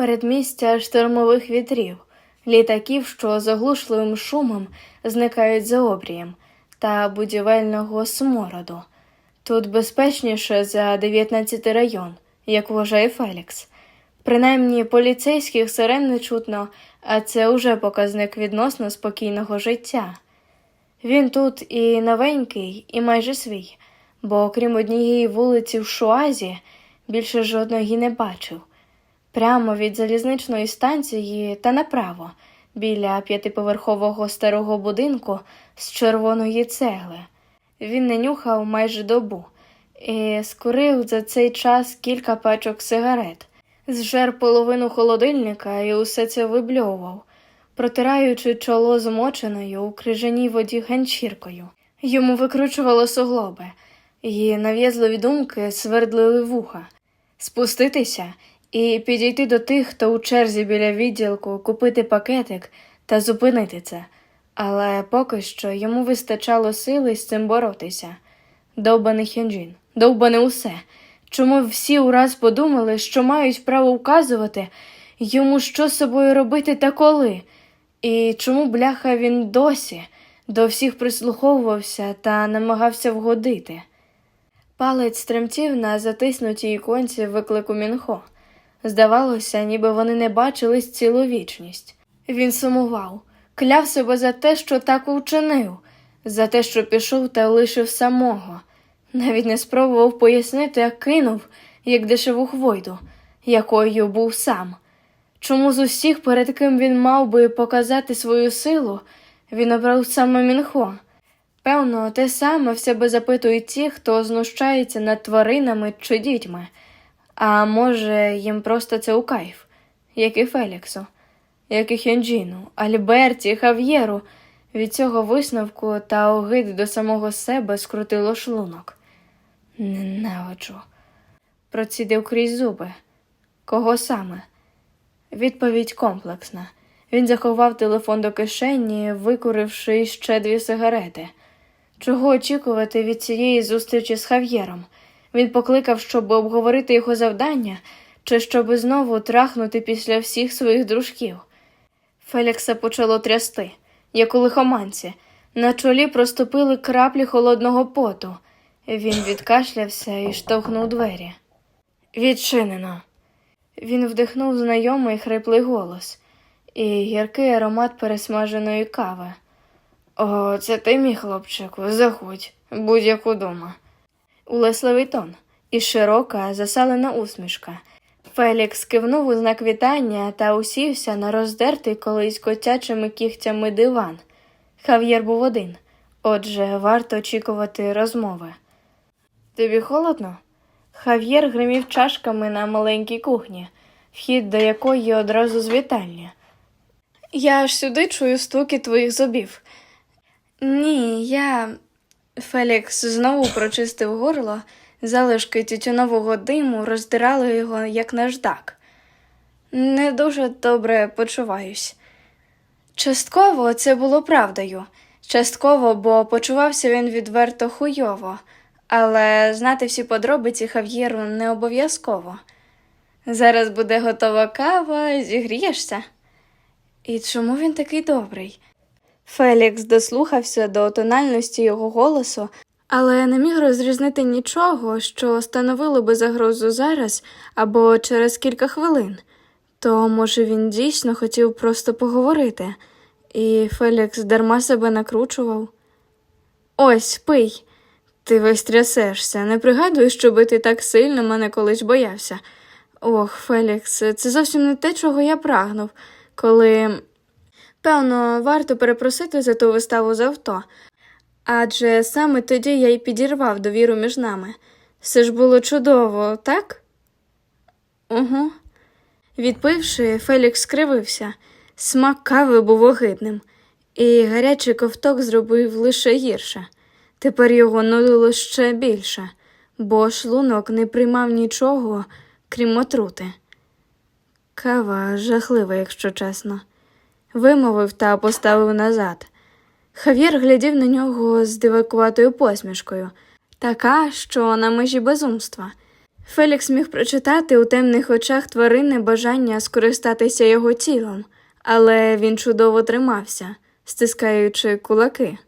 передмістя штормових вітрів, літаків, що з оглушливим шумом зникають за обрієм, та будівельного смороду. Тут безпечніше за 19 район, як вважає Фелікс. Принаймні поліцейських сирен не чутно, а це уже показник відносно спокійного життя. Він тут і новенький, і майже свій, бо окрім однієї вулиці в Шуазі більше жодної не бачив. Прямо від залізничної станції та направо, біля п'ятиповерхового старого будинку з червоної цегли. Він не нюхав майже добу і скурив за цей час кілька пачок сигарет, зжер половину холодильника і усе це вибльовував, протираючи чоло змоченою у крижаній воді ганчіркою. Йому викручувало суглоби, і нав'язливі думки свердлили вуха спуститися і підійти до тих, хто у черзі біля відділку, купити пакетик та зупинити це. Але поки що йому вистачало сили з цим боротися. Довбаний Хьонджін, довбане усе. Чому всі ураз подумали, що мають право вказувати йому, що з собою робити та коли? І чому, бляха, він досі до всіх прислуховувався та намагався вгодити? Палець тремтів на затиснутій іконці виклику Мінхо. Здавалося, ніби вони не бачились цілу вічність. Він сумував, кляв себе за те, що так учинив, за те, що пішов та лишив самого. Навіть не спробував пояснити, а кинув, як дешеву хвойду, якою був сам. Чому з усіх, перед ким він мав би показати свою силу, він обрав саме Мінхо? Певно, те саме в себе запитують ті, хто знущається над тваринами чи дітьми. А може, їм просто це у кайф, як і Феліксу, як і Хьонджіну, Альберті, Хав'єру. Від цього висновку та огиди до самого себе скрутило шлунок. Ненавиджу. Процідив крізь зуби. Кого саме? Відповідь комплексна. Він заховав телефон до кишені, викуривши ще дві сигарети. Чого очікувати від цієї зустрічі з Хав'єром? Він покликав, щоб обговорити його завдання, чи щоб знову трахнути після всіх своїх дружків. Фелікса почало трясти, як у лихоманці. На чолі проступили краплі холодного поту. Він відкашлявся і штовхнув двері. Відчинено. Він вдихнув знайомий хриплий голос і гіркий аромат пересмаженої кави. О, це ти, мій хлопчику, заходь, будь-як удома. Улесливий тон і широка, засалена усмішка. Фелікс кивнув у знак вітання та усівся на роздертий колись котячими кігтями диван. Хав'єр був один, отже, варто очікувати розмови. Тобі холодно? Хав'єр гримів чашками на маленькій кухні, вхід до якої одразу з вітальні. Я аж сюди чую стуки твоїх зубів. Ні, я. Фелікс знову прочистив горло, залишки тютюнового диму роздирали його, як наждак. Не дуже добре почуваюсь. Частково це було правдою, частково, бо почувався він відверто хуйово, але знати всі подробиці Хав'єру не обов'язково. Зараз буде готова кава, зігрієшся. І чому він такий добрий? Фелікс дослухався до тональності його голосу, але не міг розрізнити нічого, що становило би загрозу зараз або через кілька хвилин. То, може, він дійсно хотів просто поговорити, і Фелікс дарма себе накручував. Ось, пий. Ти весь трясешся. Не пригадуєш, щоби ти так сильно мене колись боявся. Ох, Фелікс, це зовсім не те, чого я прагнув, коли. Певно, варто перепросити за ту виставу з авто, адже саме тоді я й підірвав довіру між нами. Все ж було чудово, так? Угу. Відпивши, Фелікс скривився. Смак кави був огидним, і гарячий ковток зробив лише гірше. Тепер його нудило ще більше, бо шлунок не приймав нічого, крім отрути. Кава жахлива, якщо чесно вимовив та поставив назад. Хав'єр глядів на нього з дивакуватою посмішкою, така, що на межі безумства. Фелікс міг прочитати у темних очах тварини бажання скористатися його тілом, але він чудово тримався, стискаючи кулаки.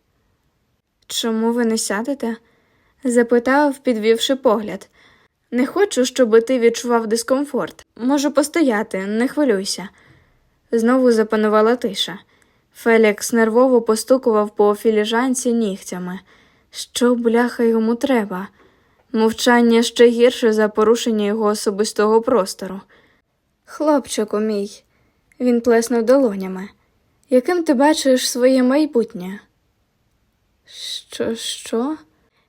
Чому ви не сядете? запитав, підвівши погляд. Не хочу, щоб ти відчував дискомфорт. Можу постояти, не хвилюйся. Знову запанувала тиша. Фелікс нервово постукував по філіжанці нігтями. Що бляха йому треба? Мовчання ще гірше за порушення його особистого простору. Хлопчику мій, він плеснув долонями. Яким ти бачиш своє майбутнє? Що, що?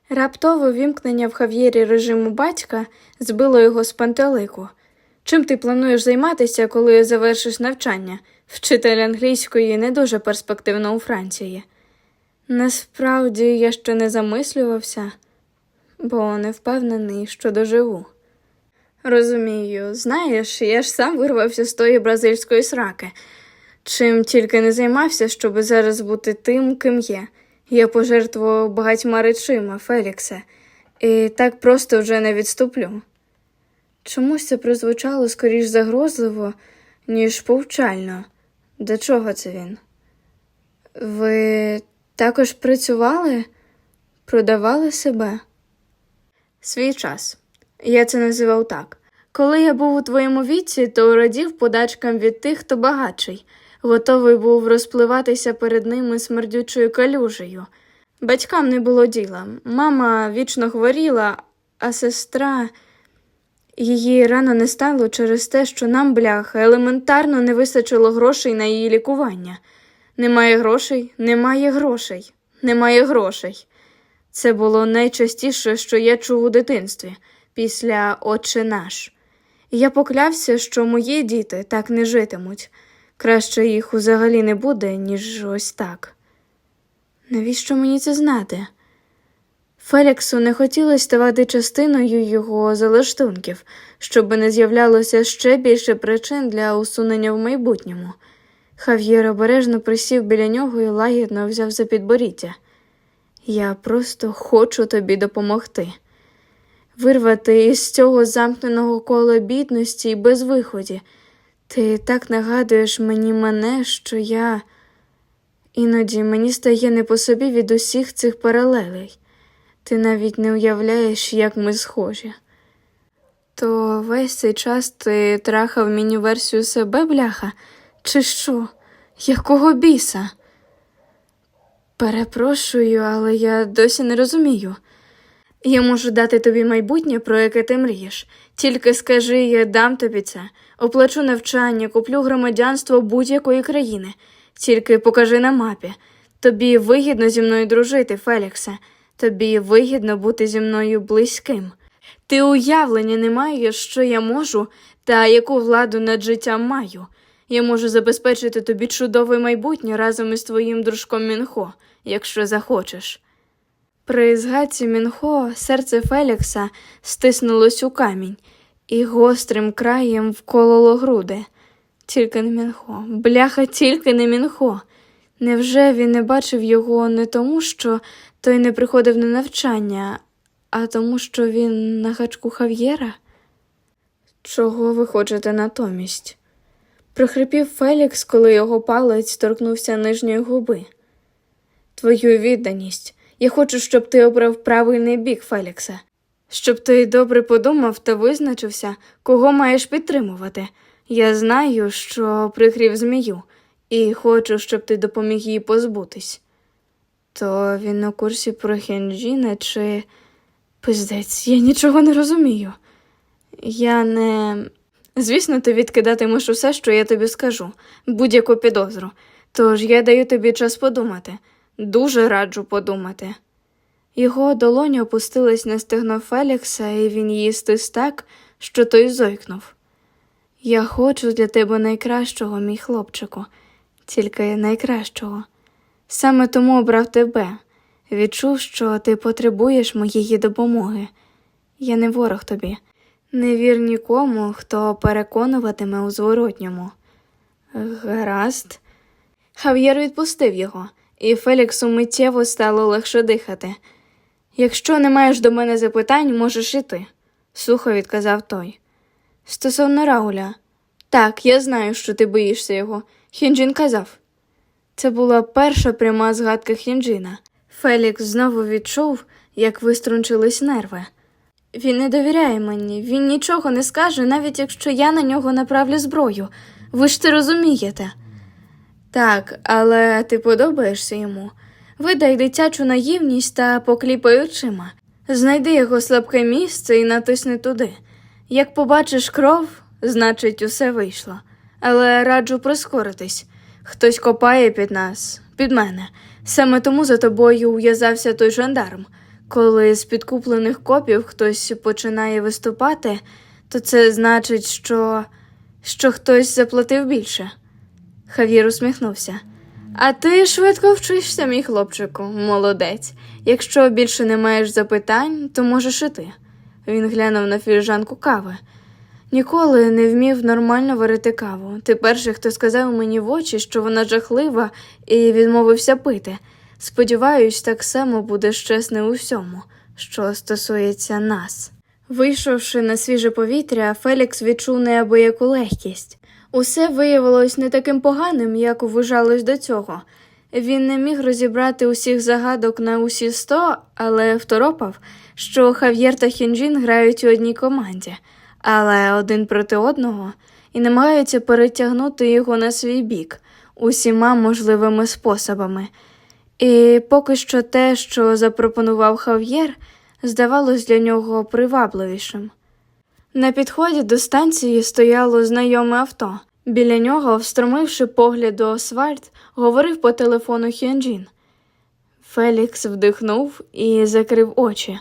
Раптове вімкнення в Хав'єрі режиму батька збило його з пантелику. Чим ти плануєш займатися, коли завершиш навчання? Вчитель англійської не дуже перспективно у Франції. Насправді я ще не замислювався, бо не впевнений, що доживу. Розумію, знаєш, я ж сам вирвався з тої бразильської сраки. Чим тільки не займався, щоб зараз бути тим, ким є. Я пожертвував багатьма речима, Феліксе, і так просто вже не відступлю. Чомусь це прозвучало скоріш загрозливо, ніж повчально. До чого це він? Ви також працювали? Продавали себе? Свій час. Я це називав так. Коли я був у твоєму віці, то радів подачкам від тих, хто багатший, готовий був розпливатися перед ними смердючою калюжею. Батькам не було діла. Мама вічно хворіла, а сестра. Її рано не стало через те, що нам, бляха, елементарно не вистачило грошей на її лікування. Немає грошей, немає грошей, немає грошей. Це було найчастіше, що я чув у дитинстві, після Отче наш. Я поклявся, що мої діти так не житимуть. Краще їх взагалі не буде, ніж ось так. Навіщо мені це знати? Феліксу не хотілося ставати частиною його залаштунків, щоб не з'являлося ще більше причин для усунення в майбутньому. Хав'єр обережно присів біля нього і лагідно взяв за підборіддя. Я просто хочу тобі допомогти. Вирвати із цього замкненого кола бідності і безвиході. Ти так нагадуєш мені мене, що я. Іноді мені стає не по собі від усіх цих паралелей. Ти навіть не уявляєш, як ми схожі. То весь цей час ти трахав міні-версію себе, бляха, чи що? Якого біса? Перепрошую, але я досі не розумію. Я можу дати тобі майбутнє, про яке ти мрієш. Тільки скажи, я дам тобі це, оплачу навчання, куплю громадянство будь-якої країни. Тільки покажи на мапі. Тобі вигідно зі мною дружити, Феліксе. Тобі вигідно бути зі мною близьким. Ти уявлення не маєш, що я можу та яку владу над життям маю. Я можу забезпечити тобі чудове майбутнє разом із твоїм дружком Мінхо, якщо захочеш. При згадці Мінхо серце Фелікса стиснулось у камінь і гострим краєм вкололо груди. Тільки не Мінхо, бляха, тільки не Мінхо. Невже він не бачив його не тому, що той не приходив на навчання, а тому, що він на гачку Хав'єра? Чого ви хочете натомість? прохрипів Фелікс, коли його палець торкнувся нижньої губи. Твою відданість. Я хочу, щоб ти обрав правильний бік, Фелікса. Щоб ти добре подумав та визначився, кого маєш підтримувати. Я знаю, що прикрів змію, і хочу, щоб ти допоміг їй позбутись. То він на курсі про Хенджіна чи. Пиздець, я нічого не розумію. Я не. Звісно, ти відкидатимеш усе, що я тобі скажу, будь-яку підозру. Тож я даю тобі час подумати, дуже раджу подумати. Його долоня опустилась на стегно Фелікса, і він її стис так, що той зойкнув. Я хочу для тебе найкращого, мій хлопчику, тільки найкращого. Саме тому обрав тебе, відчув, що ти потребуєш моєї допомоги. Я не ворог тобі, не вір нікому, хто переконуватиме у зворотньому. Гаразд. Хав'єр відпустив його, і Феліксу миттєво стало легше дихати. Якщо не маєш до мене запитань, можеш іти. сухо відказав той. Стосовно Рауля. Так, я знаю, що ти боїшся його. Хінджін казав. Це була перша пряма згадка Хінджіна. Фелікс знову відчув, як виструнчились нерви. Він не довіряє мені, він нічого не скаже, навіть якщо я на нього направлю зброю. Ви ж це розумієте. Так, але ти подобаєшся йому. Видай дитячу наївність та покліпай очима. Знайди його слабке місце і натисни туди. Як побачиш кров, значить, усе вийшло. Але раджу прискоритись. Хтось копає під нас, під мене. Саме тому за тобою ув'язався той жандарм. Коли з підкуплених копів хтось починає виступати, то це значить, що, що хтось заплатив більше. Хав'єр усміхнувся. А ти швидко вчишся, мій хлопчику, молодець. Якщо більше не маєш запитань, то можеш і ти. Він глянув на філіжанку кави. Ніколи не вмів нормально варити каву. Ти перший, хто сказав мені в очі, що вона жахлива, і відмовився пити. Сподіваюсь, так само будеш чесний у всьому, що стосується нас. Вийшовши на свіже повітря, Фелікс відчув неабияку легкість. Усе виявилось не таким поганим, як вважалось до цього. Він не міг розібрати усіх загадок на усі сто, але второпав, що Хав'єр та Хінджін грають у одній команді, але один проти одного, і намагаються перетягнути його на свій бік усіма можливими способами. І поки що те, що запропонував Хав'єр, здавалось для нього привабливішим. На підході до станції стояло знайоме авто. Біля нього, встромивши погляд до асфальт, говорив по телефону Хіанджін. Фелікс вдихнув і закрив очі,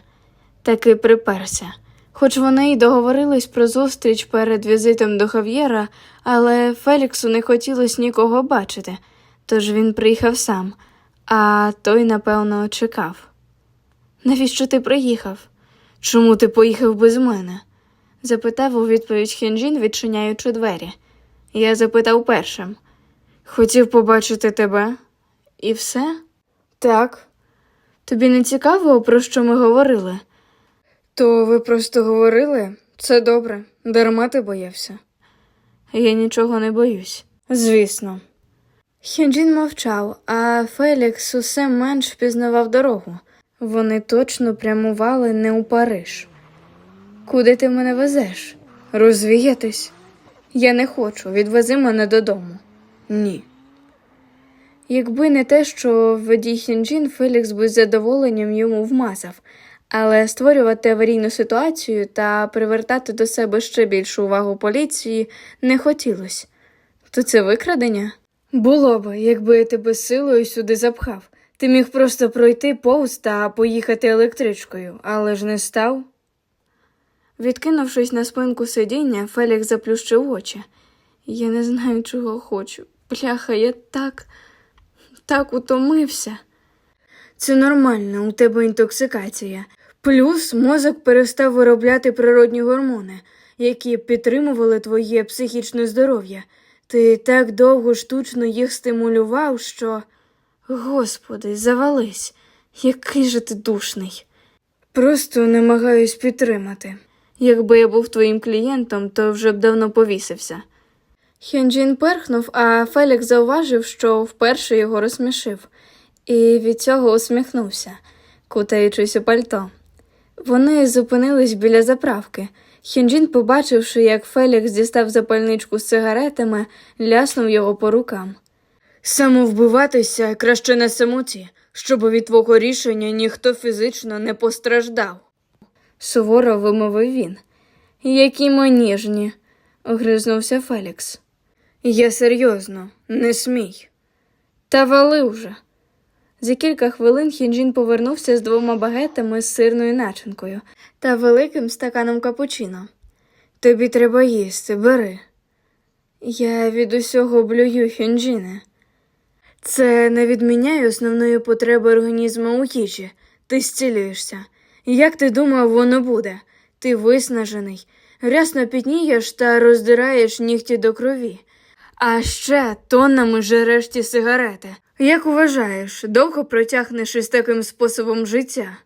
таки приперся. Хоч вони й договорились про зустріч перед візитом до Хав'єра, але Феліксу не хотілося нікого бачити, тож він приїхав сам, а той, напевно, чекав. Навіщо ти приїхав? Чому ти поїхав без мене? запитав у відповідь Хінджін, відчиняючи двері. Я запитав першим. Хотів побачити тебе. І все? Так. Тобі не цікаво, про що ми говорили? То ви просто говорили? Це добре. Дарма ти боявся. Я нічого не боюсь. Звісно. Хінджін мовчав, а Фелікс усе менш впізнавав дорогу. Вони точно прямували не у Париж. Куди ти мене везеш? Розвіятись? Я не хочу, відвези мене додому. Ні. Якби не те, що в водій Хінджін Фелікс би з задоволенням йому вмазав, але створювати аварійну ситуацію та привертати до себе ще більшу увагу поліції не хотілося. То це викрадення? Було б, якби я тебе силою сюди запхав. Ти міг просто пройти повз та поїхати електричкою, але ж не став. Відкинувшись на спинку сидіння, Фелікс заплющив очі. Я не знаю, чого хочу. Бляха, я так, так утомився. Це нормально, у тебе інтоксикація. Плюс мозок перестав виробляти природні гормони, які підтримували твоє психічне здоров'я. Ти так довго штучно їх стимулював, що. Господи, завались, який же ти душний. Просто намагаюсь підтримати. Якби я був твоїм клієнтом, то вже б давно повісився. Хенджін перхнув, а Фелікс зауважив, що вперше його розсмішив, і від цього усміхнувся, кутаючись у пальто. Вони зупинились біля заправки. Хінджін, побачивши, як Фелікс дістав запальничку з сигаретами, ляснув його по рукам. Самовбиватися краще на самоті, щоб від твого рішення ніхто фізично не постраждав. Суворо вимовив він. Які ми ніжні, огризнувся Фелікс. Я серйозно, не смій. Та вали вже. За кілька хвилин Хінджін повернувся з двома багетами з сирною начинкою та великим стаканом капучино. Тобі треба їсти, бери. Я від усього блюю, Хінджіне. Це не відміняє основної потреби організму у їжі. Ти зцілюєшся. Як ти думав, воно буде? Ти виснажений, рясно пітнієш та роздираєш нігті до крові. А ще тоннами жереш ті сигарети. Як вважаєш, довго протягнеш із таким способом життя?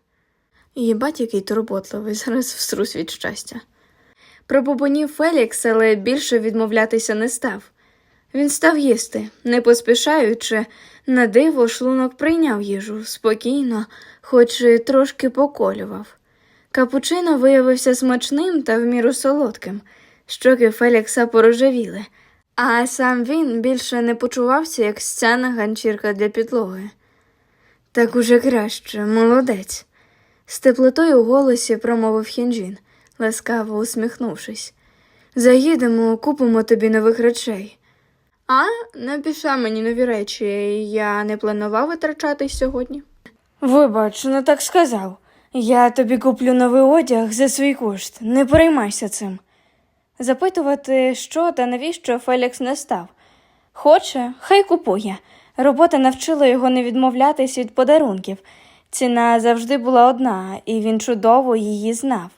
Єбать, який турботливий, зараз всрусь від щастя. Пробубонів Фелікс, але більше відмовлятися не став. Він став їсти, не поспішаючи, на диво шлунок прийняв їжу спокійно, хоч і трошки поколював. Капучино виявився смачним та в міру солодким. Щоки Фелікса порожевіли, а сам він більше не почувався, як стяна ганчірка для підлоги. Так уже краще, молодець. З теплотою у голосі промовив Хінджін, ласкаво усміхнувшись. Заїдемо, купимо тобі нових речей. А, напіша мені нові речі, я не планував витрачатись сьогодні. Вибач, не так сказав. Я тобі куплю новий одяг за свій кошт, не переймайся цим. Запитувати, що та навіщо Фелікс не став. Хоче, хай купує. Робота навчила його не відмовлятись від подарунків. Ціна завжди була одна, і він чудово її знав.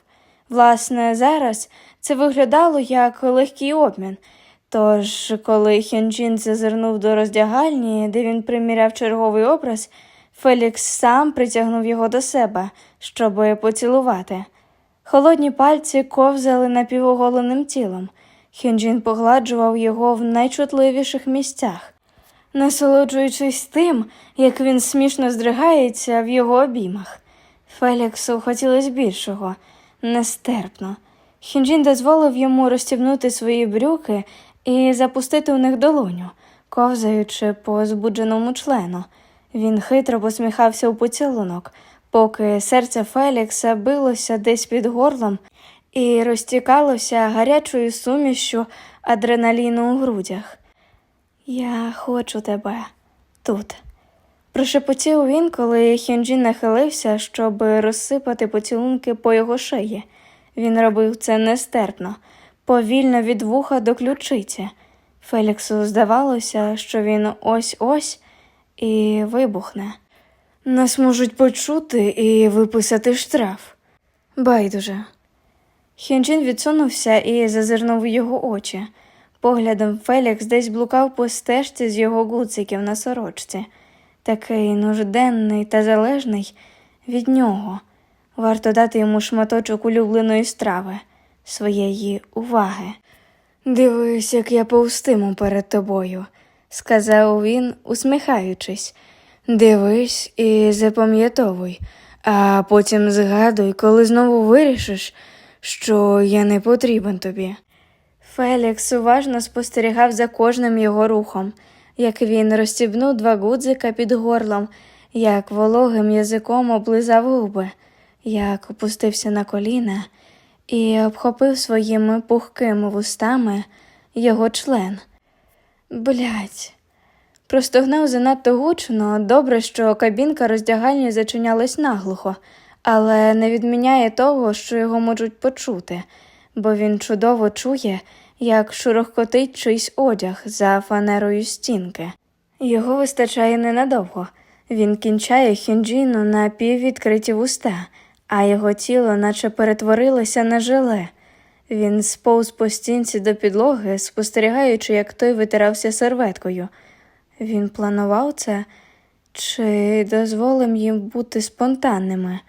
Власне, зараз це виглядало як легкий обмін. Тож, коли Хьонджін зазирнув до роздягальні, де він приміряв черговий образ, Фелікс сам притягнув його до себе, щоби поцілувати. Холодні пальці ковзали напівоголеним тілом. Хьонджін погладжував його в найчутливіших місцях, насолоджуючись тим, як він смішно здригається в його обіймах. Феліксу хотілося більшого, нестерпно. Хінджін дозволив йому розстібнути свої брюки і запустити у них долоню, ковзаючи по збудженому члену. Він хитро посміхався у поцілунок, поки серце Фелікса билося десь під горлом і розтікалося гарячою сумішю адреналіну у грудях. Я хочу тебе тут. Прошепотів він, коли Хьонджін нахилився, щоб розсипати поцілунки по його шиї. Він робив це нестерпно, повільно від вуха до ключиці. Феліксу здавалося, що він ось-ось і вибухне. Нас можуть почути і виписати штраф. Байдуже. Хінджін відсунувся і зазирнув у його очі. Поглядом Фелікс десь блукав по стежці з його гуциків на сорочці, такий нужденний та залежний від нього. Варто дати йому шматочок улюбленої страви, своєї уваги. Дивись, як я повстиму перед тобою, сказав він, усміхаючись. Дивись і запам'ятовуй, а потім згадуй, коли знову вирішиш, що я не потрібен тобі. Фелікс уважно спостерігав за кожним його рухом, як він розстібнув два гудзика під горлом, як вологим язиком облизав губи, як опустився на коліна і обхопив своїми пухкими вустами його член. Блять. Простогнав занадто гучно, добре, що кабінка роздягальні зачинялась наглухо, але не відміняє того, що його можуть почути, бо він чудово чує, як шурохкотить чийсь одяг за фанерою стінки. Його вистачає ненадовго. Він кінчає хінджіну на піввідкриті вуста, а його тіло наче перетворилося на желе. Він сповз по стінці до підлоги, спостерігаючи, як той витирався серветкою. Він планував це чи дозволив їм бути спонтанними?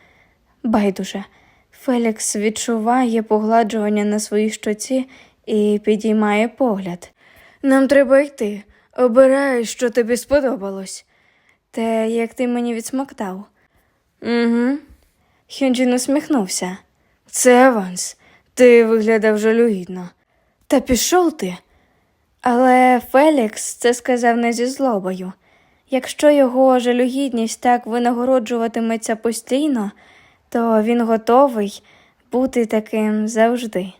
Байдуже. Фелікс відчуває погладжування на своїй щоці і підіймає погляд. Нам треба йти. Обирай, що тобі сподобалось. Те, як ти мені відсмоктав. Угу. Хюнджін усміхнувся. Це аванс. Ти виглядав жалюгідно. Та пішов ти. Але Фелікс це сказав не зі злобою. Якщо його жалюгідність так винагороджуватиметься постійно, то він готовий бути таким завжди.